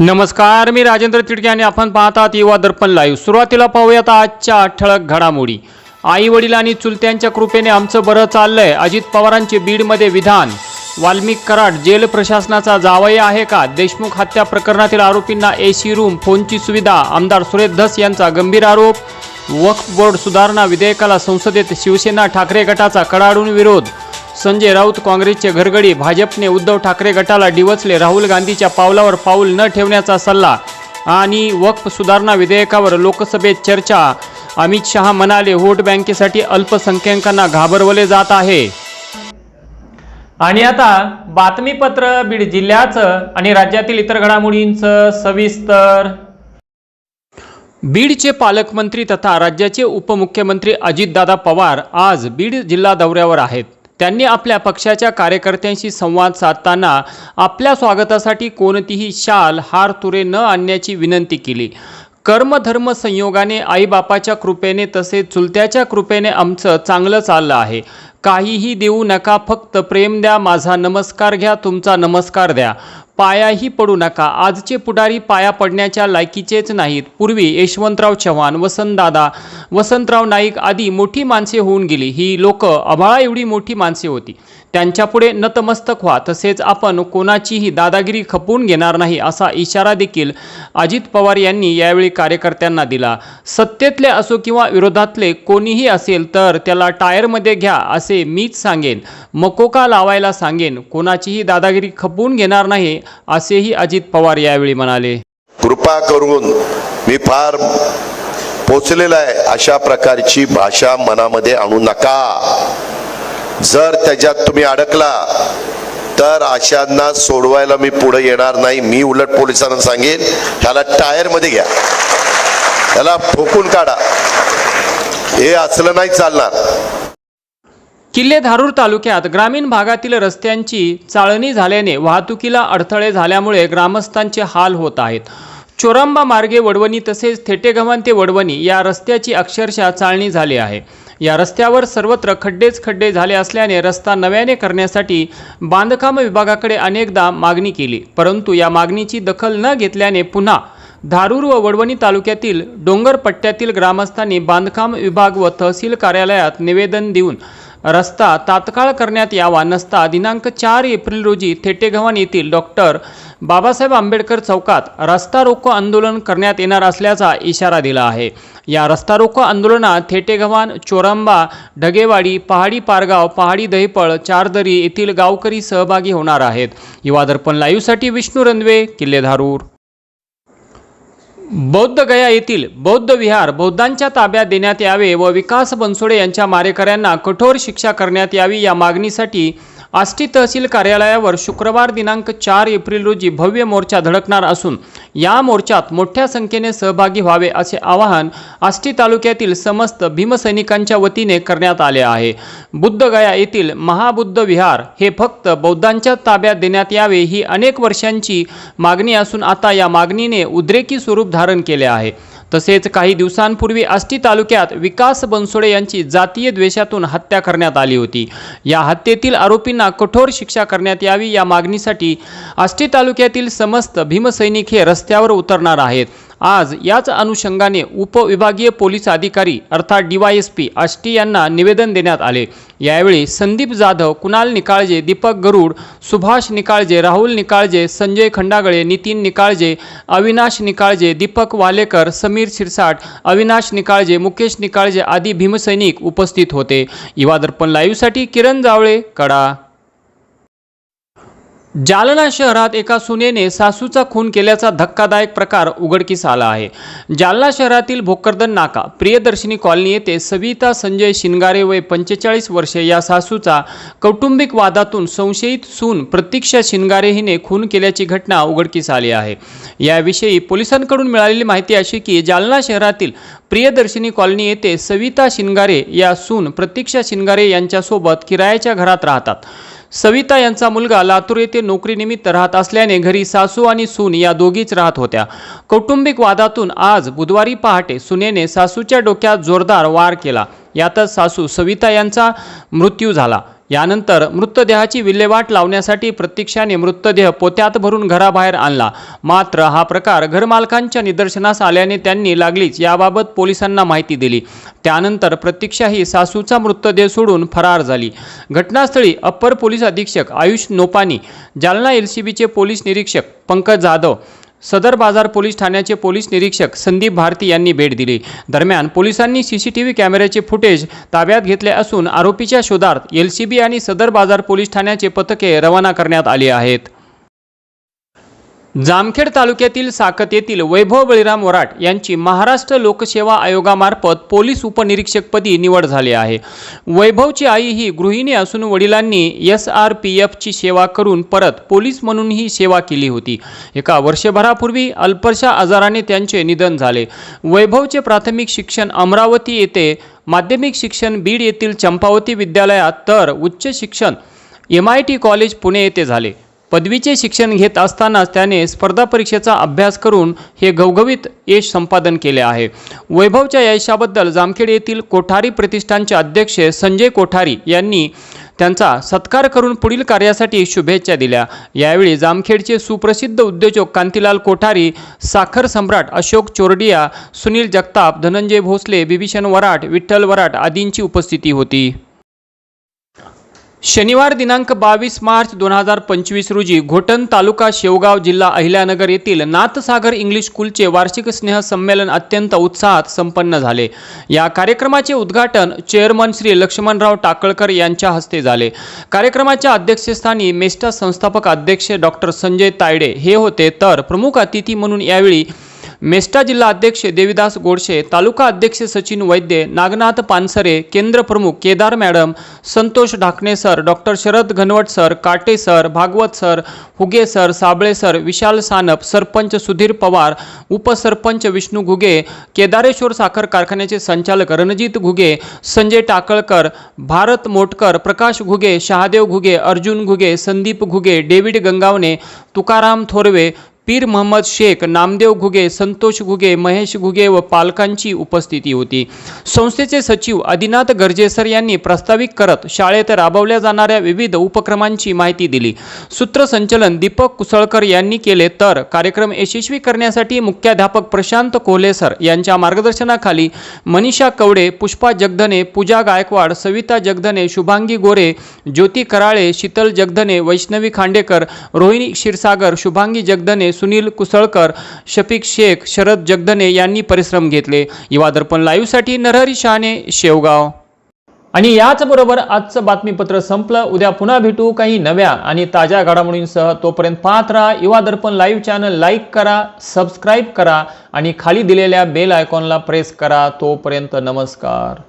नमस्कार मी राजेंद्र तिडके आणि आपण पाहतात युवा दर्पण लाईव्ह सुरुवातीला पाहूयात आजच्या ठळक घडामोडी. आई वडील आणि चुलत्यांच्या कृपेने आमचं बरं चाललंय. अजित पवारांचे बीडमध्ये विधान. वाल्मिक कराड जेल प्रशासनाचा जावई आहे का? देशमुख हत्या प्रकरणातील आरोपींना एसी रूम फोनची सुविधा. आमदार सुरेश धस यांचा गंभीर आरोप. वक्फ बोर्ड सुधारणा विधेयकाला संसदेत शिवसेना ठाकरे गटाचा कडाडून विरोध. संजय राऊत काँग्रेसचे घरगडी भाजपने उद्धव ठाकरे गटाला डिवचले राहुल गांधीच्या पावलावर पाऊल न ठेवण्याचा सल्ला. आणि वक्फ सुधारणा विधेयकावर लोकसभेत चर्चा. अमित शहा म्हणाले व्होट बँकेसाठी अल्पसंख्याकांना घाबरवले जात आहे. आणि आता बातमीपत्र बीड जिल्ह्याचं आणि राज्यातील इतर घडामोडींचं सविस्तर. बीडचे पालकमंत्री तथा राज्याचे उपमुख्यमंत्री अजितदादा पवार आज बीड जिल्हा दौऱ्यावर आहेत. त्यांनी आपल्या पक्षाच्या कार्यकर्त्यांशी संवाद साधताना आपल्या स्वागतासाठी कोणतीही शाल हार तुरे न आणण्याची विनंती केली. कर्मधर्म संयोगाने आईबापाच्या कृपेने तसेच चुलत्याच्या कृपेने आमचं चांगलं चाललं आहे. काहीही देऊ नका फक्त प्रेम द्या माझा नमस्कार घ्या तुमचा नमस्कार द्या. पायाही पडू नका. आजचे पुढारी पाया पडण्याच्या लायकीचेच नाहीत. पूर्वी यशवंतराव चव्हाण वसंतदादा वसंतराव नाईक आदी मोठी माणसे होऊन गेली. ही लोक अभाळा एवढी मोठी माणसे होती. त्यांच्यापुढे नतमस्तक व्हा. तसेच आपण कोणाचीही दादागिरी खपवून घेणार नाही असा इशारा देखील अजित पवार यांनी यावेळी कार्यकर्त्यांना दिला. सत्तेतले असो किंवा विरोधातले कोणीही असेल तर त्याला टायरमध्ये घ्या असे मीच सांगेन. मकोका लावायला सांगेन. कोणाचीही दादागिरी खपवून घेणार नाही असेही अजित पवार यावेळी म्हणाले. कृपा करून मी फार पोचलेला आहे अशा प्रकारची भाषा मनामध्ये आणू नका. जर त्याच्यात तुम्ही अडकला तर अशांना सोडवायला मी पुढे येणार नाही. मी उलट पोलिसांना सांगेन त्याला टायरमध्ये घ्या. त्याला ठोकून काढा. हे असलं नाही चालणार. किल्ले धारूर तालुक्यात ग्रामीण भागातील रस्त्यांची चाळणी झाल्याने वाहतुकीला अडथळे झाल्यामुळे ग्रामस्थांचे हाल होत आहेत. चोरांबा मार्गे वडवणी तसेच थेटेगव्हाण ते वडवणी या रस्त्याची अक्षरशः चाळणी झाली आहे. या रस्त्यावर सर्वत्र खड्डेच खड्डे झाले असल्याने रस्ता नव्याने करण्यासाठी बांधकाम विभागाकडे अनेकदा मागणी केली. परंतु या मागणीची दखल न घेतल्याने पुन्हा धारूर व वडवणी तालुक्यातील डोंगर पट्ट्यातील ग्रामस्थांनी बांधकाम विभाग व तहसील कार्यालयात निवेदन देऊन रस्ता तात्काळ करण्यात यावा नसता दिनांक चार एप्रिल रोजी थेटेगव्हाण येथील डॉक्टर बाबासाहेब आंबेडकर चौकात रस्ता रोको आंदोलन करण्यात येणार असल्याचा इशारा दिला आहे. या रस्ता रोको आंदोलनात थेटेगव्हाण चोरंबा ढगेवाडी पहाडी पारगाव पहाडी दहिपळ चारदरी येथील गावकरी सहभागी होणार आहेत. युवा दर्पण लाईव्हसाठी विष्णू रणवे किल्लेधारूर. बौद्धगया बौद्ध गया येथील बौद्ध विहार बौद्धांच्या ताब्यात देण्यात यावे व विकास बनसोडे यांच्या मारेकऱ्यांना कठोर शिक्षा करण्यात यावी या मागणीसाठी आष्टी तहसील कार्यालयावर शुक्रवार दिनांक चार एप्रिल रोजी भव्य मोर्चा धडकणार असून या मोर्चात मोठ्या संख्येने सहभागी व्हावे असे आवाहन आष्टी तालुक्यातील समस्त भीमसैनिकांच्या वतीने करण्यात आले आहे. बुद्धगया येथील महाबुद्ध विहार हे फक्त बौद्धांच्या ताब्यात देण्यात यावे ही अनेक वर्षांची मागणी असून आता या मागणीने उद्रेकी स्वरूप धारण केले आहे. तसेच काही दिवसांपूर्वी आष्टी तालुक्यात विकास बनसोडे यांची जातीय द्वेषातून हत्या करण्यात आली होती. या हत्येतील आरोपींना कठोर शिक्षा करण्यात यावी या मागणीसाठी आष्टी तालुक्यातील समस्त भीमसैनिक हे रस्त्यावर उतरणार आहेत. आज याच अनुषंगाने उपविभागीय पोलीस अधिकारी अर्थात डीवायएसपी आष्टी यांना निवेदन देण्यात आले. यावेळी संदीप जाधव कुणाल निकाळजे दीपक गरुड सुभाष निकाळजे राहुल निकाळजे संजय खंडागळे नितीन निकाळजे अविनाश निकाळजे दीपक वालेकर समीर शिरसाट अविनाश निकाळजे मुकेश निकाळजे आदी भीमसैनिक उपस्थित होते. युवा दर्पण लाईव्हसाठी किरण जावळे कडा. जालना शहरात एका सुनेने सासूचा खून केल्याचा धक्कादायक प्रकार उघडकीस आला आहे. जालना शहरातील भोकरदन नाका प्रियदर्शिनी कॉलनी येथे सविता संजय शिनगारे वय पंचेचाळीस वर्षे या सासूचा कौटुंबिक वादातून संशयित सून प्रतीक्षा शिनगारे हिने खून केल्याची घटना उघडकीस आली आहे. याविषयी पोलिसांकडून मिळालेली माहिती अशी की जालना शहरातील प्रियदर्शिनी कॉलनी येथे सविता शिनगारे या सून प्रतीक्षा शिनगारे यांच्यासोबत किरायाच्या घरात राहतात. सविता यांचा मुलगा लातूर येथे नोकरीनिमित्त राहत असल्याने घरी सासू आणि सून या दोघीच राहत होत्या. कौटुंबिक वादातून आज बुधवारी पहाटे सुनेने सासूच्या डोक्यात जोरदार वार केला. यातच सासू सविता यांचा मृत्यू झाला. यानंतर मृतदेहाची विल्हेवाट लावण्यासाठी प्रतीक्षाने मृतदेह पोत्यात भरून घराबाहेर आणला. मात्र हा प्रकार घरमालकांच्या निदर्शनास आल्याने त्यांनी लागलीच याबाबत पोलिसांना माहिती दिली. त्यानंतर प्रतीक्षा ही सासूचा मृतदेह सोडून फरार झाली. घटनास्थळी अप्पर पोलीस अधीक्षक आयुष नोपानी जालना एल सी बीचे पोलीस निरीक्षक पंकज जाधव सदर बाजार पोलीस ठाण्याचे पोलीस निरीक्षक संदीप भारती यांनी भेट दिली. दरम्यान पोलिसांनी सीसीटीव्ही कॅमेऱ्याचे फुटेज ताब्यात घेतले असून आरोपीच्या शोधार्थ एल सी बी आणि सदर बाजार पोलीस ठाण्याचे पथके रवाना करण्यात आली आहेत. जामखेड तालुक्यातील साकत येथील वैभव बळीराम वराट यांची महाराष्ट्र लोकसेवा आयोगामार्फत पोलीस उपनिरीक्षकपदी निवड झाली आहे. वैभवची आई ही गृहिणी असून वडिलांनी एस आर पी एफची सेवा करून परत पोलीस म्हणून ही सेवा केली होती. एका वर्षभरापूर्वी अल्पशा आजाराने त्यांचे निधन झाले. वैभवचे प्राथमिक शिक्षण अमरावती येथे माध्यमिक शिक्षण बीड येथील चंपावती विद्यालयात तर उच्च शिक्षण M I T college Pune येथे झाले. पदवीचे शिक्षण घेत असतानाच त्याने स्पर्धा परीक्षेचा अभ्यास करून हे घवघवीत यश संपादन केले आहे. वैभवच्या यशाबद्दल जामखेड येथील कोठारी प्रतिष्ठानचे अध्यक्ष संजय कोठारी यांनी त्यांचा सत्कार करून पुढील कार्यासाठी शुभेच्छा दिल्या. यावेळी जामखेडचे सुप्रसिद्ध उद्योजक कांतीलाल कोठारी साखर सम्राट अशोक चोरडिया सुनील जगताप धनंजय भोसले बिभीषण वराट विठ्ठल वराट आदींची उपस्थिती होती. शनिवार दिनांक बावीस मार्च दोन हजार पंचवीस रोजी घोटण तालुका शेवगाव जिल्हा अहिल्यानगर येथील नाथसागर इंग्लिश स्कूलचे वार्षिक स्नेह संमेलन अत्यंत उत्साहात संपन्न झाले. या कार्यक्रमाचे उद्घाटन चेअरमन श्री लक्ष्मणराव टाकळकर यांच्या हस्ते झाले. कार्यक्रमाच्या अध्यक्षस्थानी मेस्टा संस्थापक अध्यक्ष डॉक्टर संजय तायडे हे होते. तर प्रमुख अतिथी म्हणून यावेळी मेस्टा जिल्हा अध्यक्ष देविदास गोडशे तालुका अध्यक्ष सचिन वैद्य नागनाथ पानसरे केंद्र प्रमुख Kedar madam Santosh Dhakane sir doctor Sharad Ghanwat sir Kate sir Bhagwat sir Huge sir Sable sir Vishal Sanap sarpanch Sudhir Pawar उपसरपंच विष्णू घुगे केदारेश्वर साखर कारखान्याचे संचालक रणजित घुगे संजय टाकळकर भारत मोटकर प्रकाश घुगे शहादेव घुगे अर्जुन घुगे संदीप घुगे डेव्हिड गंगावणे तुकाराम थोरवे पीर महम्मद शेख नामदेव घुगे संतोष घुगे महेश घुगे व पालकांची उपस्थिती होती. संस्थेचे सचिव आदिनाथ गर्जेसर यांनी प्रास्ताविक करत शाळेत राबवल्या जाणाऱ्या विविध उपक्रमांची माहिती दिली. सूत्रसंचलन दीपक कुसळकर यांनी केले तर कार्यक्रम यशस्वी करण्यासाठी मुख्याध्यापक प्रशांत कोल्हेसर यांच्या मार्गदर्शनाखाली मनीषा कवडे पुष्पा जगधने पूजा गायकवाड सविता जगधने शुभांगी गोरे ज्योती कराळे शीतल जगधने वैष्णवी खांडेकर रोहिणी क्षीरसागर शुभांगी जगधने सुनील कुसळकर शफिक शेख शरद जगदने यांनी परिश्रम घेतले. युवा दर्पण लाईव्हसाठी नरहरी शहाणे शेवगाव. आणि याचबरोबर आजचं बातमीपत्र संपलं. उद्या पुन्हा भेटू काही नव्या आणि ताज्या घडामोडींसह. तोपर्यंत पाहत राहा Yuva Darpan live channel. Like करा सबस्क्राईब करा आणि खाली दिलेल्या बेल आयकॉनला प्रेस करा. तोपर्यंत नमस्कार.